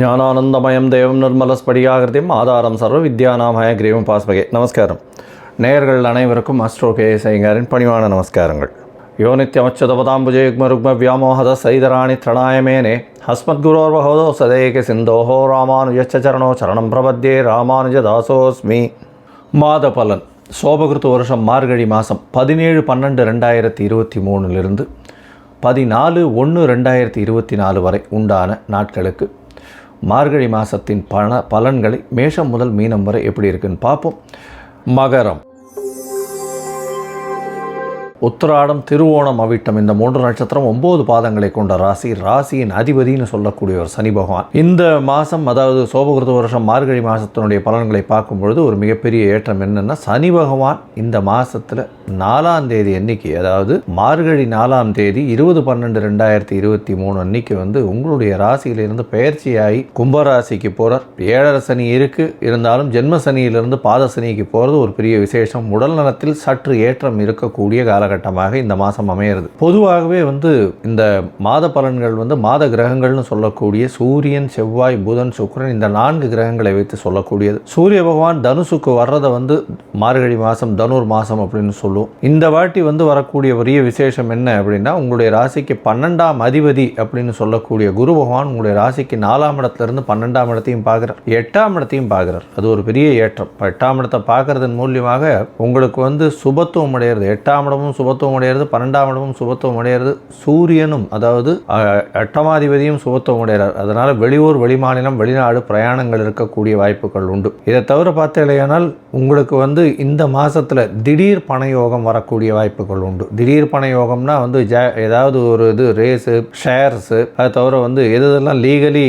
ஞானானந்தமயம் தேவம் நிர்மலஸ்படியாகிருதியும் ஆதாரம் சர்வ வித்யானாமய கிரீவம் பாஸ்பகே. நமஸ்காரம். நேயர்கள் அனைவருக்கும் அஸ்ட்ரோ கே ஐயங்காரின் பணிவான நமஸ்காரங்கள். யோ நித்யமச்சுதபதாம்புஜ ருக்ம வியாமோகத சைதராணி திரணாயமேனே. ஹஸ்மத்குரோர்வகோதோ சதேக சிந்தோஹோ ராமானுஜச்ச சரணோ சரணம் பிரபத்யே ராமானுஜ தாசோஸ்மி. மாத பலன் சோபகிருத்து வருஷம் மார்கழி மாதம் பதினேழு பன்னெண்டு ரெண்டாயிரத்தி இருபத்தி மூணுலிருந்து பதினாலு ஒன்று ரெண்டாயிரத்தி இருபத்தி நாலு வரை உண்டான நாட்களுக்கு மார்கழி மாதத்தின் பல பலன்களை மேஷம் முதல் மீனம் வரை எப்படி இருக்குன்னு பார்ப்போம். மகரம். உத்திராடம் திருவோணம் அவிட்டம். இந்த மூன்று நட்சத்திரம் ஒன்பது பாதங்களை கொண்ட ராசி ராசியின் அதிபதினு சொல்லக்கூடியவர் சனி பகவான். இந்த மாதம் அதாவது சோபகிருத வருஷம் மார்கழி மாதத்தினுடைய பலன்களை பார்க்கும் பொழுது ஒரு மிகப்பெரிய ஏற்றம் என்னென்னா சனி பகவான் இந்த மாதத்தில் நாலாம் தேதி அன்னைக்கு அதாவது மார்கழி நாலாம் தேதி இருபது பன்னெண்டு ரெண்டாயிரத்தி இருபத்தி மூணு அன்னைக்கு வந்து உங்களுடைய ராசியிலிருந்து பயிற்சியாகி கும்பராசிக்கு போகிறார் ஏழரை சனி இருக்குது இருந்தாலும் ஜென்ம சனியிலிருந்து பாத சனிக்கு போகிறது ஒரு பெரிய விசேஷம். உடல் நலத்தில் சற்று ஏற்றம் இருக்கக்கூடிய காலகட்டமாக இந்த மாதம் அமையிறது. பொதுவாகவே வந்து இந்த மாத பலன்கள் வந்து மாத கிரகங்கள்னு சொல்லக்கூடிய சூரியன் செவ்வாய் புதன் சுக்கிரன் இந்த நான்கு கிரகங்களை வைத்து சொல்லக்கூடியது. சூரிய பகவான் தனுசுக்கு வர்றதை வந்து மார்கழி மாதம் தனுர் மாதம் அப்படின்னு சொல்லுவோம். இந்த வாட்டி வந்து வரக்கூடிய பெரிய விசேஷம் என்ன அப்படின்னா உங்களுடைய ராசிக்கு பன்னெண்டாம் அதிபதி அப்படின்னு சொல்லக்கூடிய குரு பகவான் உங்களுடைய ராசிக்கு நாலாம் இடத்துலேருந்து பன்னெண்டாம் இடத்தையும் பார்க்குறார். எட்டாம் இடத்தையும் பார்க்குறார். அது ஒரு பெரிய ஏற்றம். எட்டாம் இடத்தை பார்க்கறதன் மூலியமாக உங்களுக்கு வந்து சுபத்துவம் அடையிறது. எட்டாம் இடமும் சுபத்துவம் அடையிறது பன்னெண்டாம் இடமும் சுபத்துவம் அடையிறது சூரியனும் அதாவது எட்டமாதிபதியும் சுபத்துவம் அடைகிறார் அதனால் வெளியூர் வெளிமாநிலம் வெளிநாடு பிரயாணங்கள் இருக்கக்கூடிய வாய்ப்புகள் உண்டு. இதை தவிர பார்த்தீங்களேனால் உங்களுக்கு வந்து இந்த மாதத்தில் திடீர் பணயோகம் வரக்கூடிய வாய்ப்புகள் உண்டு. திடீர் பணயோகம்னா வந்து ஜ ஏதாவது ஒரு இது ரேஸு ஷேர்ஸு அதை தவிர வந்து எது இதெல்லாம் லீகலி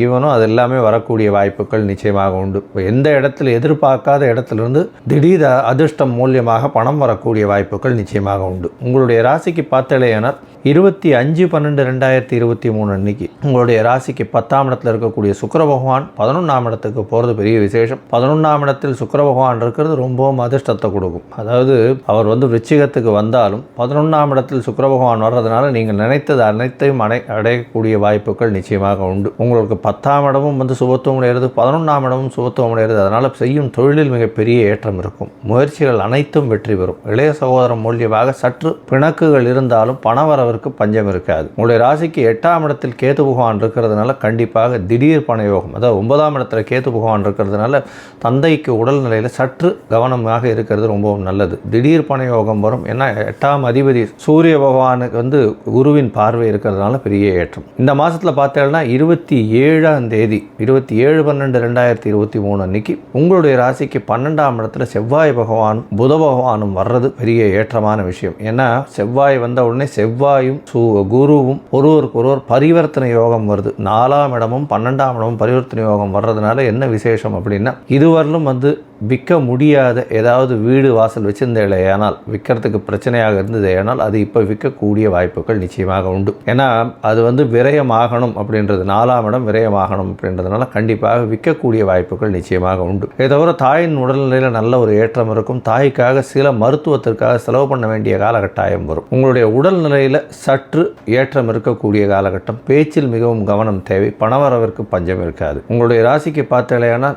கிவனோ அது எல்லாமே வரக்கூடிய வாய்ப்புகள் நிச்சயமாக உண்டு. எந்த இடத்துல எதிர்பார்க்காத இடத்துலேருந்து திடீர் அதிர்ஷ்டம் மூலியமாக பணம் வரக்கூடிய வாய்ப்புகள் நிச்சயமாக உண்டு. உங்களுடைய ராசிக்கு பார்த்தலையானால் இருபத்தி அஞ்சு பன்னெண்டு ரெண்டாயிரத்தி இருபத்தி மூணு அன்னைக்கு உங்களுடைய ராசிக்கு பத்தாம் இடத்துல இருக்கக்கூடிய சுக்கர பகவான் பதினொன்றாம் இடத்துக்கு போகிறது பெரிய விசேஷம். பதினொன்றாம் இடத்தில் சுக்கர பகவான் இருக்கிறது ரொம்பவும் அதிர்ஷ்டத்தை கொடுக்கும். அதாவது அவர் வந்து விருச்சிகத்துக்கு வந்தாலும் பதினொன்றாம் இடத்தில் சுக்கர பகவான் வர்றதுனால நீங்கள் நினைத்தது அனைத்தையும் அடை அடையக்கூடிய வாய்ப்புகள் நிச்சயமாக உண்டு. உங்களுக்கு பத்தாம் இடமும் வந்து சுபத்துவம் உடையிறது பதினொன்றாம் இடமும் சுபத்துவம் உடையிறது அதனால் செய்யும் தொழிலில் மிகப்பெரிய ஏற்றம் இருக்கும். முயற்சிகள் அனைத்தும் வெற்றி பெறும். இளைய சகோதரம் மூலியமாக சற்று பிணக்குகள் இருந்தாலும் பணவரவிற்கு பஞ்சம் இருக்காது. உங்களுடைய ராசிக்கு எட்டாம் இடத்தில் கேத்து பகவான் இருக்கிறதுனால கண்டிப்பாக திடீர் பணயோகம் அதாவது ஒன்பதாம் இடத்துல கேத்து பகவான் இருக்கிறதுனால தந்தைக்கு உடல்நிலையில் சற்று கவனமாக இருக்கிறது ரொம்பவும் நல்லது. திடீர் பணயோகம் வரும். ஏன்னா எட்டாம் அதிபதி சூரிய பகவானுக்கு வந்து குருவின் பார்வை இருக்கிறதுனால பெரிய ஏற்றம். இந்த மாதத்தில் பார்த்தீங்கன்னா இருபத்தி ஏழாம் தேதி இருபத்தி ஏழு பன்னெண்டு ரெண்டாயிரத்தி இருபத்தி மூணு அன்னைக்கு உங்களுடைய ராசிக்கு பன்னெண்டாம் இடத்துல செவ்வாய் பகவானும் புத பகவானும் வர்றது பெரிய ஏற்றமான விஷயம். ஏன்னா செவ்வாய் வந்த உடனே செவ்வாயும் சு குருவும் ஒருவருக்கு ஒருவர் பரிவர்த்தனை யோகம் வருது. நாலாம் இடமும் பன்னெண்டாம் இடமும் பரிவர்த்தனை யோகம் வர்றதுனால என்ன விசேஷம் அப்படின்னா இதுவரையிலும் வந்து விற்க முடியாத ஏதாவது வீடு வாசல் வச்சிருந்தேனால் விற்கிறதுக்கு பிரச்சனையாக இருந்தது ஏனால் அது இப்போ விற்கக்கூடிய வாய்ப்புகள் நிச்சயமாக உண்டு. ஏன்னா அது வந்து விரயமாகணும் அப்படின்றது நாலாம் இடம் விரயமாகணும் அப்படின்றதுனால கண்டிப்பாக விற்கக்கூடிய வாய்ப்புகள் நிச்சயமாக உண்டு. இதை தவிர தாயின் உடல்நிலையில் நல்ல ஒரு ஏற்றம் இருக்கும். தாய்க்காக சில மருத்துவத்திற்காக செலவு பண்ண வேண்டிய காலகட்டாயம் வரும். உங்களுடைய உடல்நிலையில் சற்று ஏற்றம் இருக்கக்கூடிய காலகட்டம். பேச்சில் மிகவும் கவனம் தேவை. பணவரவிற்கு பஞ்சம் இருக்காது. உங்களுடைய ராசிக்கு பார்த்தீங்கன்னா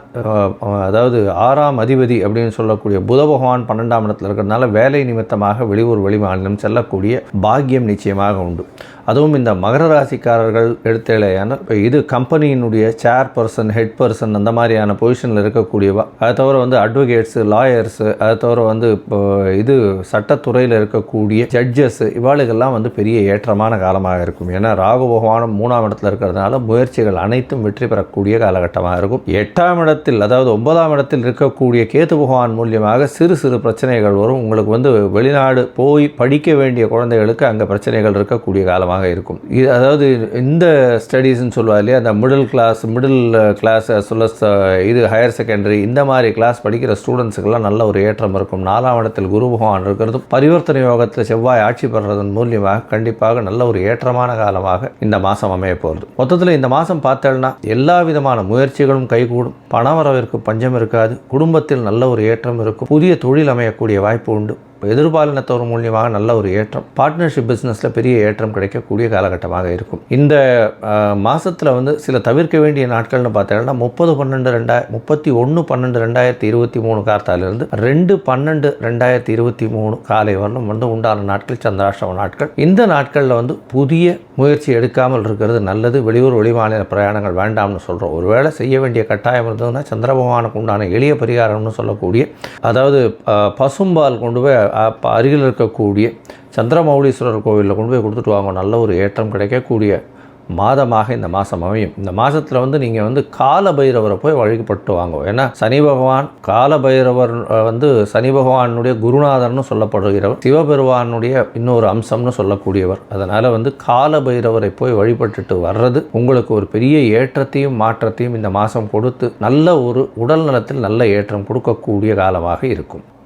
அதாவது ஆறாம் அதிபதி அப்படின்னு சொல்லக்கூடிய புத பகவான் பன்னெண்டாம் இடத்துல இருக்கிறதுனால வேலை நிமித்தமாக வெளியூர் வெளிமாநிலம் செல்லக்கூடிய பாக்கியம் நிச்சயமாக உண்டு. அதுவும் இந்த மகர ராசிக்காரர்கள் எடுத்தேலையான இப்போ இது கம்பெனியினுடைய சேர் பர்சன் ஹெட் பர்சன் அந்த மாதிரியான பொசிஷனில் இருக்கக்கூடியவா? அதை தவிர வந்து அட்வொகேட்ஸு லாயர்ஸு அதை தவிர வந்து இப்போ இது சட்டத்துறையில் இருக்கக்கூடிய ஜட்ஜஸ் இவாளுகள்லாம் வந்து பெரிய ஏற்றமான காலமாக இருக்கும். ஏன்னா ராகு பகவானும் மூணாம் இடத்துல இருக்கிறதுனால முயற்சிகள் அனைத்தும் வெற்றி பெறக்கூடிய காலகட்டமாக இருக்கும். எட்டாம் இடத்தில் அதாவது ஒன்பதாம் இடத்தில் இருக்கக்கூடிய கேத்து பகவான் மூலியமாக சிறு சிறு பிரச்சனைகள் வரும். உங்களுக்கு வந்து வெளிநாடு போய் படிக்க வேண்டிய குழந்தைகளுக்கு அங்கே பிரச்சனைகள் இருக்கக்கூடிய காலமாக இருக்கும். இது அதாவது இந்த ஸ்டடீஸ்னு சொல்லுவா இல்லையா அந்த மிடில் கிளாஸ் மிடில் கிளாஸ் சொல்ல இது ஹையர் செகண்டரி இந்த மாதிரி கிளாஸ் படிக்கிற ஸ்டூடெண்ட்ஸுக்கெல்லாம் நல்ல ஒரு ஏற்றம் இருக்கும். நாலாம் இடத்தில் குரு பகவான் இருக்கிறதும் பரிவர்த்தனை யோகத்தில் செவ்வாய் ஆட்சி பெறுறதன் மூலியமாக கண்டிப்பாக நல்ல ஒரு ஏற்றமான காலமாக இந்த மாதம் அமைய போகிறது மொத்தத்தில் இந்த மாதம் பார்த்தேன்னா எல்லா விதமான முயற்சிகளும் கைகூடும். பணவரவிற்கு பஞ்சம் இருக்காது. குடும்பத்தில் நல்ல ஒரு ஏற்றம் இருக்கும். புதிய தொழில் அமையக்கூடிய வாய்ப்பு உண்டு. இப்போ எதிர்பாலினத்தவர் மூலியமாக நல்ல ஒரு ஏற்றம். பார்ட்னர்ஷிப் பிஸ்னஸில் பெரிய ஏற்றம் கிடைக்கக்கூடிய காலகட்டமாக இருக்கும். இந்த மாதத்தில் வந்து சில தவிர்க்க வேண்டிய நாட்கள்னு பார்த்தீங்கன்னா முப்பது பன்னெண்டு ரெண்டாய முப்பத்தி ஒன்று பன்னெண்டு ரெண்டாயிரத்தி இருபத்தி மூணு கார்த்தாலிருந்து ரெண்டு பன்னெண்டு ரெண்டாயிரத்தி இருபத்தி மூணு காலை வரலும் வந்து உண்டான நாட்கள் சந்திராஷ்டம நாட்கள். இந்த நாட்களில் வந்து புதிய முயற்சி எடுக்காமல் இருக்கிறது நல்லது. வெளியூர் வெளிமாநில பிரயாணங்கள் வேண்டாம்னு சொல்கிறோம் ஒருவேளை செய்ய வேண்டிய கட்டாயம் இருந்ததுன்னா சந்திர பகவானுக்கு உண்டான எளிய பரிகாரம்னு சொல்லக்கூடிய அதாவது பசும்பால் கொண்டு போய் அருகில் இருக்கக்கூடிய சந்திரமௌலீஸ்வரர் கோவிலில் கொண்டு போய் கொடுத்துட்டு வாங்க. நல்ல ஒரு ஏற்றம் கிடைக்கக்கூடிய மாதமாக இந்த மாதம் அமையும். இந்த மாதத்தில் வந்து நீங்கள் வந்து கால பைரவரை போய் வழிபட்டு வாங்க. ஏன்னா சனி பகவான் கால பைரவர் வந்து சனி பகவானுடைய குருநாதர்னு சொல்லப்படுகிறவர் சிவபெருவானுடைய இன்னொரு அம்சம்னு சொல்லக்கூடியவர். அதனால் வந்து கால பைரவரை போய் வழிபட்டுட்டு வர்றது உங்களுக்கு ஒரு பெரிய ஏற்றத்தையும் மாற்றத்தையும் இந்த மாதம் கொடுத்து நல்ல ஒரு உடல் நலத்தில் நல்ல ஏற்றம் கொடுக்கக்கூடிய காலமாக இருக்கும்.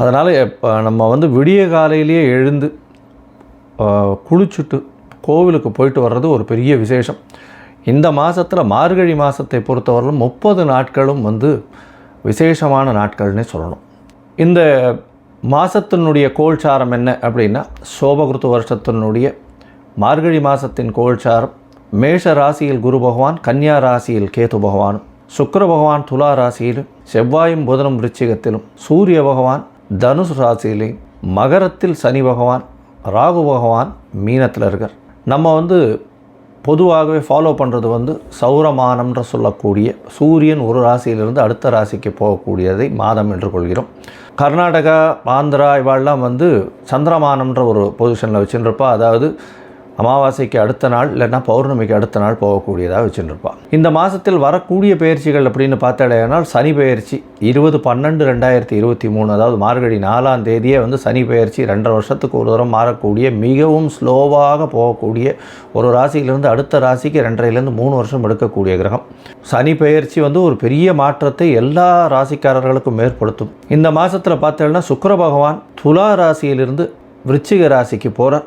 அதனால் இப்போ நம்ம வந்து விடிய காலையிலேயே எழுந்து குளிச்சுட்டு கோவிலுக்கு போயிட்டு வர்றது ஒரு பெரிய விசேஷம். இந்த மாதத்தில் மார்கழி மாதத்தை பொறுத்தவரையிலும் முப்பது நாட்களும் வந்து விசேஷமான நாட்கள்னே சொல்லணும். இந்த மாதத்தினுடைய கோல்சாரம் என்ன அப்படின்னா சோபகிருத்து வருஷத்தினுடைய மார்கழி மாதத்தின் கோல்சாரம் மேஷ ராசியில் குரு பகவான் கன்னியா ராசியில் கேது பகவானும் சுக்கர பகவான் துலா ராசியிலும் செவ்வாயும் புதனும் விருச்சிகத்திலும் சூரிய பகவான் தனுசு ராசியிலையும் மகரத்தில் சனி பகவான் ராகு பகவான் மீனத்தில் இருக்கார். நம்ம வந்து பொதுவாகவே ஃபாலோ பண்ணுறது வந்து சௌரமானம்ன்ற சொல்லக்கூடிய சூரியன் ஒரு ராசியிலிருந்து அடுத்த ராசிக்கு போகக்கூடியதை மாதம் என்று கொள்கிறோம். கர்நாடகா ஆந்திரா இவாள்லாம் வந்து சந்திரமானம்ன்ற ஒரு பொசிஷனில் வச்சுருப்பா. அதாவது அமாவாசைக்கு அடுத்த நாள் இல்லைன்னா பௌர்ணமிக்கு அடுத்த நாள் போகக்கூடியதாக வச்சுருப்பான் இந்த மாதத்தில் வரக்கூடிய பயிற்சிகள் அப்படின்னு பார்த்தாலேனால் சனி பயிற்சி இருபது பன்னெண்டு ரெண்டாயிரத்தி இருபத்தி மூணு அதாவது மார்கழி நாலாம் தேதியே வந்து சனி பயிற்சி ரெண்டரை வருஷத்துக்கு ஒரு தூரம் மாறக்கூடிய மிகவும் ஸ்லோவாக போகக்கூடிய ஒரு ராசியிலிருந்து அடுத்த ராசிக்கு ரெண்டரைலேருந்து மூணு வருஷம் எடுக்கக்கூடிய கிரகம். சனி பெயர்ச்சி வந்து ஒரு பெரிய மாற்றத்தை எல்லா ராசிக்காரர்களுக்கும் ஏற்படுத்தும். இந்த மாதத்தில் பார்த்தீங்கன்னா சுக்கர பகவான் துலா ராசியிலிருந்து விருச்சிக ராசிக்கு போகிறார்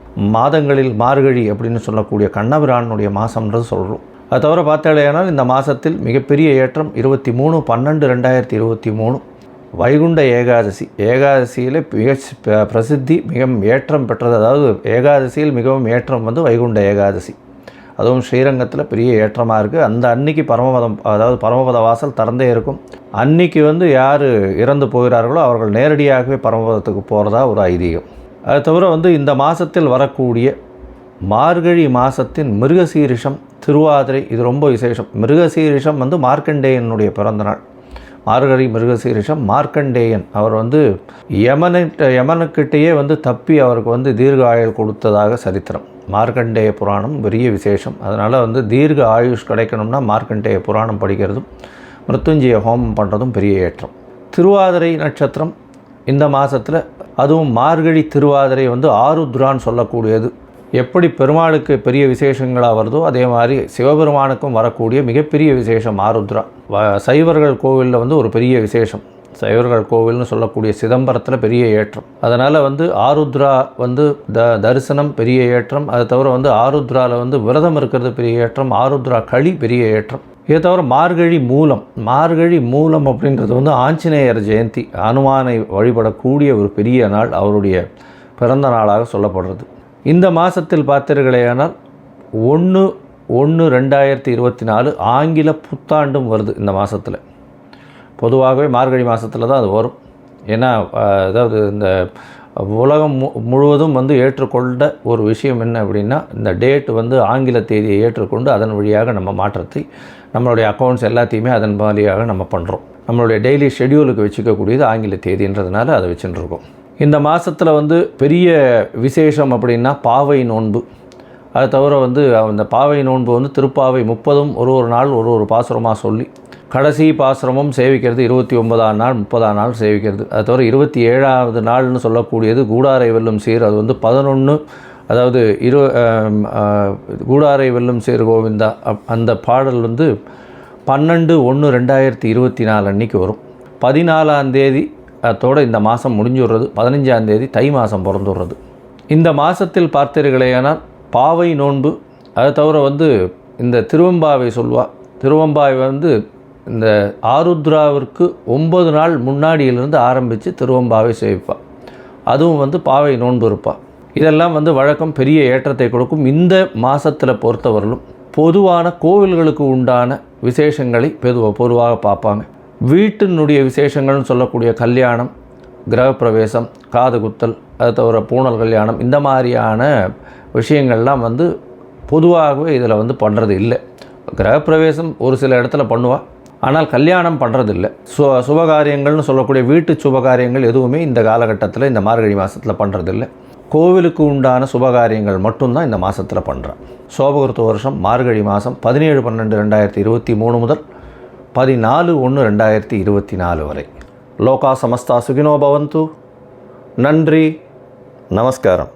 மாதங்களில் மார்கழி அப்படின்னு சொல்லக்கூடிய கண்ணபிரானுடைய மாதம்ன்றது சொல்கிறோம் அது தவிர பார்த்தாலேனால் இந்த மாதத்தில் மிகப்பெரிய ஏற்றம் இருபத்தி மூணு பன்னெண்டு ரெண்டாயிரத்தி இருபத்தி மூணு வைகுண்ட ஏகாதசி. ஏகாதசியில் மிக பிரசித்தி மிகவும் ஏற்றம் பெற்றது. அதாவது ஏகாதசியில் மிகவும் ஏற்றம் வந்து வைகுண்ட ஏகாதசி. அதுவும் ஸ்ரீரங்கத்தில் பெரிய ஏற்றமாக இருக்குது அந்த அன்னைக்கு பரமபதம் அதாவது பரமபத வாசல் திறந்தே இருக்கும். அன்னைக்கு வந்து யார் இறந்து போகிறார்களோ அவர்கள் நேரடியாகவே பரமபதத்துக்கு போகிறதா ஒரு ஐதீகம். அது தவிர வந்து இந்த மாதத்தில் வரக்கூடிய மார்கழி மாதத்தின் மிருகசீரிஷம் திருவாதிரை இது ரொம்ப விசேஷம். மிருகசீரிஷம் வந்து மார்க்கண்டேயனுடைய பிறந்தநாள் மார்கழி மிருகசீரிஷம் மார்க்கண்டேயன். அவர் வந்து யமனிட்ட யமனுக்கிட்டேயே வந்து தப்பி அவருக்கு வந்து தீர்க்க ஆயுள் கொடுத்ததாக சரித்திரம். மார்க்கண்டேய புராணம் பெரிய விசேஷம். அதனால் வந்து தீர்க்க ஆயுஷ் கிடைக்கணும்னா மார்க்கண்டேய புராணம் படிக்கிறதும் மிருத்துஞ்சய ஹோமம் பண்ணுறதும் பெரிய ஏற்றம். திருவாதிரை நட்சத்திரம் இந்த மாதத்தில் அதுவும் மார்கழி திருவாதிரை வந்து ஆருத்ரான்னு சொல்லக்கூடியது. எப்படி பெருமாளுக்கு பெரிய விசேஷங்களாக வருதோ அதே மாதிரி சிவபெருமானுக்கும் வரக்கூடிய மிகப்பெரிய விசேஷம் ஆருத்ரா. வ- சைவர்கள் கோவிலில் வந்து ஒரு பெரிய விசேஷம். சைவர்கள் கோவில்னு சொல்லக்கூடிய சிதம்பரத்தில் பெரிய ஏற்றம். அதனால் வந்து ஆருத்ரா வந்து த தரிசனம் பெரிய ஏற்றம். அதை தவிர வந்து ஆருத்ராவில் வந்து விரதம் இருக்கிறது பெரிய ஏற்றம். ஆருத்ரா களி பெரிய ஏற்றம். இதை தவிர மார்கழி மூலம் மார்கழி மூலம் அப்படின்றது வந்து ஆஞ்சநேயர் ஜெயந்தி அனுமானை வழிபடக்கூடிய ஒரு பெரிய நாள் அவருடைய பிறந்த நாளாக சொல்லப்படுறது. இந்த மாதத்தில் பார்த்தீர்களேயானால் ஒன்று ஒன்று ரெண்டாயிரத்தி இருபத்தி நாலு ஆங்கில புத்தாண்டும் வருது இந்த மாதத்தில் பொதுவாகவே மார்கழி மாதத்தில் தான் அது வரும். ஏன்னா அதாவது இந்த உலகம் மு முழுவதும் வந்து ஏற்றுக்கொண்ட ஒரு விஷயம் என்ன அப்படின்னா இந்த டேட் வந்து ஆங்கில தேதியை ஏற்றுக்கொண்டு அதன் வழியாக நம்ம மாற்றத்தை நம்மளுடைய அக்கௌண்ட்ஸ் எல்லாத்தையுமே அதன் வாலியாக நம்ம பண்ணுறோம் நம்மளுடைய டெய்லி ஷெடியூலுக்கு வச்சுக்கக்கூடியது ஆங்கில தேதின்றதுனால அதை வச்சுட்டுருக்கோம் இந்த மாதத்தில் வந்து பெரிய விசேஷம் அப்படின்னா பாவை நோன்பு. அது தவிர வந்து அந்த பாவை நோன்பு வந்து திருப்பாவை முப்பதும் ஒரு ஒரு நாள் ஒரு ஒரு பாசுரமாக சொல்லி கடைசி பாசுரமும் சேவிக்கிறது இருபத்தி ஒன்பதாம் நாள் முப்பதாம் நாள் சேவிக்கிறது. அது தவிர இருபத்தி ஏழாவது நாள்னு சொல்லக்கூடியது கூடாரை வெல்லும் சீர். அது வந்து பதினொன்று அதாவது இரு கூடாரை வெல்லும் சேரு கோவிந்தா அப்- அந்த பாடல் வந்து பன்னெண்டு ஒன்று ரெண்டாயிரத்தி இருபத்தி நாலு அன்னைக்கு வரும். பதினாலாம் தேதி அதோட இந்த மாதம் முடிஞ்சுடுறது. பதினஞ்சாம் தேதி தை மாதம் பிறந்துடுறது. இந்த மாதத்தில் பார்த்தீர்களேனால் பாவை நோன்பு அதை தவிர வந்து இந்த திருவம்பாவை சொல்வா திருவம்பாவை வந்து இந்த ஆருத்ராவிற்கு ஒன்பது நாள் முன்னாடியிலிருந்து ஆரம்பித்து திருவம்பாவை சேவிப்பாள் அதுவும் வந்து பாவை நோன்பு இருப்பாள் இதெல்லாம் வந்து வழக்கம் பெரிய ஏற்றத்தை கொடுக்கும். இந்த மாதத்தில் பொறுத்தவரையிலும் பொதுவான கோவில்களுக்கு உண்டான விசேஷங்களை பொதுவா பொதுவாக பார்ப்பாங்க. வீட்டினுடைய விசேஷங்கள்னு சொல்லக்கூடிய கல்யாணம் கிரகப்பிரவேசம் காதுகுத்தல் அது தவிர பூணல் கல்யாணம் இந்த மாதிரியான விஷயங்கள்லாம் வந்து பொதுவாகவே இதில் வந்து பண்ணுறது இல்லை. கிரகப்பிரவேசம் ஒரு சில இடத்துல பண்ணுவாள் ஆனால் கல்யாணம் பண்ணுறதில்ல சு சுபகாரியங்கள்னு சொல்லக்கூடிய வீட்டு சுபகாரியங்கள் எதுவுமே இந்த காலகட்டத்தில் இந்த மார்கழி மாதத்தில் பண்ணுறதில்ல கோவிலுக்கு உண்டான சுபகாரியங்கள் மட்டும்தான் இந்த மாதத்தில் பண்ணுறேன் சோபகிருத்த வருஷம் மார்கழி மாதம் பதினேழு பன்னெண்டு ரெண்டாயிரத்தி இருபத்தி மூணு முதல் பதினாலு ஒன்று ரெண்டாயிரத்தி இருபத்தி நாலு வரை. லோகா சமஸ்தா சுகினோ பவந்து. நன்றி. நமஸ்காரம்.